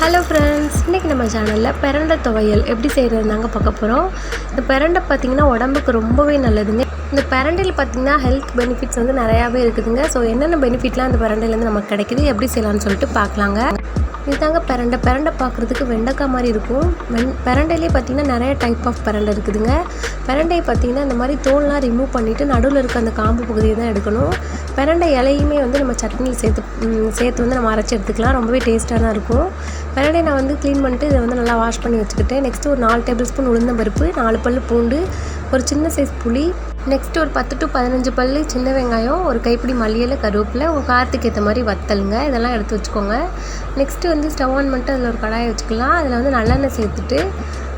Hello friends இன்றைக்கி நம்ம சேனலில் பிரண்டை துவையல் எப்படி செய்கிறது நாங்கள் பார்க்க போகிறோம் இந்த பிரண்டை பார்த்திங்கன்னா உடம்புக்கு ரொம்பவே நல்லதுங்க. இந்த பிரண்டையில் பார்த்திங்கன்னா ஹெல்த் பெனிஃபிட்ஸ் வந்து நிறையாவே இருக்குதுங்க. ஸோ என்னென்ன பெனிஃபிட்லாம் அந்த பரண்டையிலேருந்து நமக்கு கிடைக்குது எப்படி செய்யலாம்னு சொல்லிட்டு பார்க்கலாங்க. இதுதாங்க பரண்டை பிரண்டை பார்க்குறதுக்கு வெண்டைக்காய் மாதிரி இருக்கும். வெண் பரண்டையிலே பார்த்திங்கன்னா நிறைய டைப் ஆஃப் பிரண்டை இருக்குதுங்க. பரண்டையை பார்த்திங்கன்னா இந்த மாதிரி தோல்லாம் ரிமூவ் பண்ணிவிட்டு நடுவில் இருக்க அந்த காம்பு பகுதியை தான் எடுக்கணும். பரண்டை இலையுமே வந்து நம்ம சட்னியில் சேர்த்து சேர்த்து வந்து நம்ம அரைச்சி எடுத்துக்கலாம். ரொம்பவே டேஸ்ட்டாக தான் இருக்கும். பிரண்டை நான் வந்து க்ளீன் பண்ணிட்டு இதை வந்து நல்லா வாஷ் பண்ணி வச்சுக்கிட்டேன். நெக்ஸ்ட்டு ஒரு நாலு டேபிள் ஸ்பூன் உளுந்தம்பருப்பு நாலு பல் பூண்டு ஒரு சின்ன சைஸ் புளி நெக்ஸ்ட் ஒரு பத்து டு பதினஞ்சு பல் சின்ன வெங்காயம் ஒரு கைப்பிடி மல்லியில் கருவேப்பில் உங்கள் காரத்துக்கு ஏற்ற மாதிரி வத்தலுங்க. இதெல்லாம் எடுத்து வச்சுக்கோங்க. நெக்ஸ்ட்டு வந்து ஸ்டவ் ஆன் பண்ணிட்டு அதில் ஒரு கடாயை வச்சுக்கலாம். அதில் வந்து நல்லெண்ணெய் சேர்த்துட்டு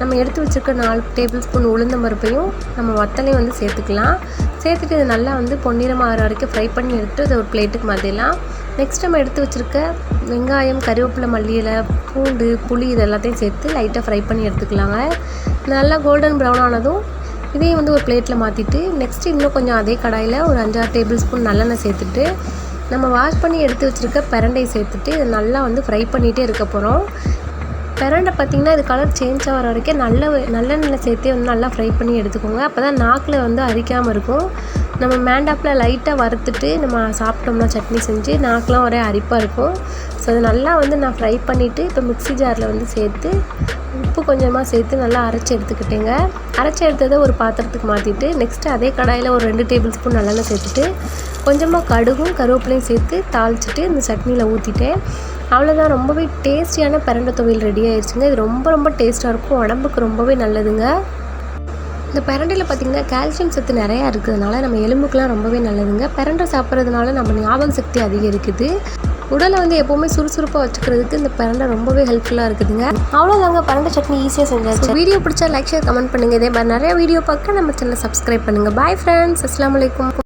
நம்ம எடுத்து வச்சுருக்க நாலு டேபிள் ஸ்பூன் உளுந்த பருப்பையும் நம்ம வத்தலையும் வந்து சேர்த்துக்கலாம். சேர்த்துட்டு இது நல்லா வந்து பொன்னிறமாக ஆகிற வரைக்கும் ஃப்ரை பண்ணி எடுத்துட்டு அதை ஒரு பிளேட்டுக்கு மாற்றிடலாம் நெக்ஸ்ட் நம்ம எடுத்து வச்சுருக்க வெங்காயம் கருவேப்பிலை மல்லியில் பூண்டு புளி இது எல்லாத்தையும் சேர்த்து லைட்டாக ஃப்ரை பண்ணி எடுத்துக்கலாங்க. நல்லா கோல்டன் ப்ரௌன் ஆனதும் இதையும் வந்து ஒரு பிளேட்டில் மாற்றிட்டு நெக்ஸ்ட் இன்னும் கொஞ்சம் அதே கடாயில் ஒரு அஞ்சாறு டேபிள் ஸ்பூன் நல்லெண்ணெய் சேர்த்துட்டு நம்ம வாஷ் பண்ணி எடுத்து வச்சுருக்க பிரண்டை சேர்த்துட்டு இதை நல்லா வந்து ஃப்ரை பண்ணிகிட்டே இருக்க போகிறோம் பிரண்டை பார்த்திங்கன்னா இது கலர் சேஞ்ச் ஆகிற வரைக்கும் நல்ல நல்லெண்ணெயில் சேர்த்தே வந்து நல்லா ஃப்ரை பண்ணி எடுத்துக்கோங்க. அப்போ தான் நாக்கில் வந்து அரிக்காமல் இருக்கும். நம்ம மேண்டாப்பில் லைட்டாக வறுத்துட்டு நம்ம சாப்பிட்டோம்னா சட்னி செஞ்சு நாக்கெலாம் ஒரே அரிப்பாக இருக்கும். ஸோ அது நல்லா வந்து நான் ஃப்ரை பண்ணிவிட்டு இப்போ மிக்ஸி ஜாரில் வந்து சேர்த்து உப்பு கொஞ்சமாக சேர்த்து நல்லா அரைச்சி எடுத்துக்கிட்டேங்க. அரைச்சி எடுத்ததை ஒரு பாத்திரத்துக்கு மாற்றிட்டு நெக்ஸ்ட்டு அதே கடாயில் ஒரு ரெண்டு டேபிள் ஸ்பூன் நல்லெண்ணெய் சேர்த்துட்டு கொஞ்சமாக கடுகும் கருவேப்பிலையும் சேர்த்து தாளிச்சிட்டு இந்த சட்னியில் ஊற்றிட்டேன் அவ்வளோதான் ரொம்பவே டேஸ்டியான பிரண்டை துவையல் ரெடி ஆயிடுச்சுங்க இது ரொம்ப ரொம்ப டேஸ்ட்டாக இருக்கும். உடம்புக்கு ரொம்பவே நல்லதுங்க. இந்த பிரண்டையில் பார்த்திங்கன்னா கால்சியம் சத்து நிறையா இருக்கிறதுனால நம்ம எலும்புக்கெலாம் ரொம்பவே நல்லதுங்க. பிரண்டை சாப்பிட்றதுனால நம்ம ஞாபக சக்தி அதிகரிக்குது. உடலை வந்து எப்போவுமே சுறுசுறுப்பாக வச்சுக்கிறதுக்கு இந்த பரண்டை ரொம்பவே ஹெல்ப்ஃபுல்லாக இருக்குதுங்க. அவ்வளோதாங்க பரண்டை சட்னி ஈஸியாக செஞ்சாச்சு. வீடியோ பிடிச்சா லைக் ஷேர் கமெண்ட் பண்ணுங்கள் இதே மாதிரி நிறைய வீடியோ பார்க்க நம்ம சேனலை சப்ஸ்கிரைப் பண்ணுங்கள் பாய் ஃப்ரெண்ட்ஸ் அஸ்லாம் வலைக்கம்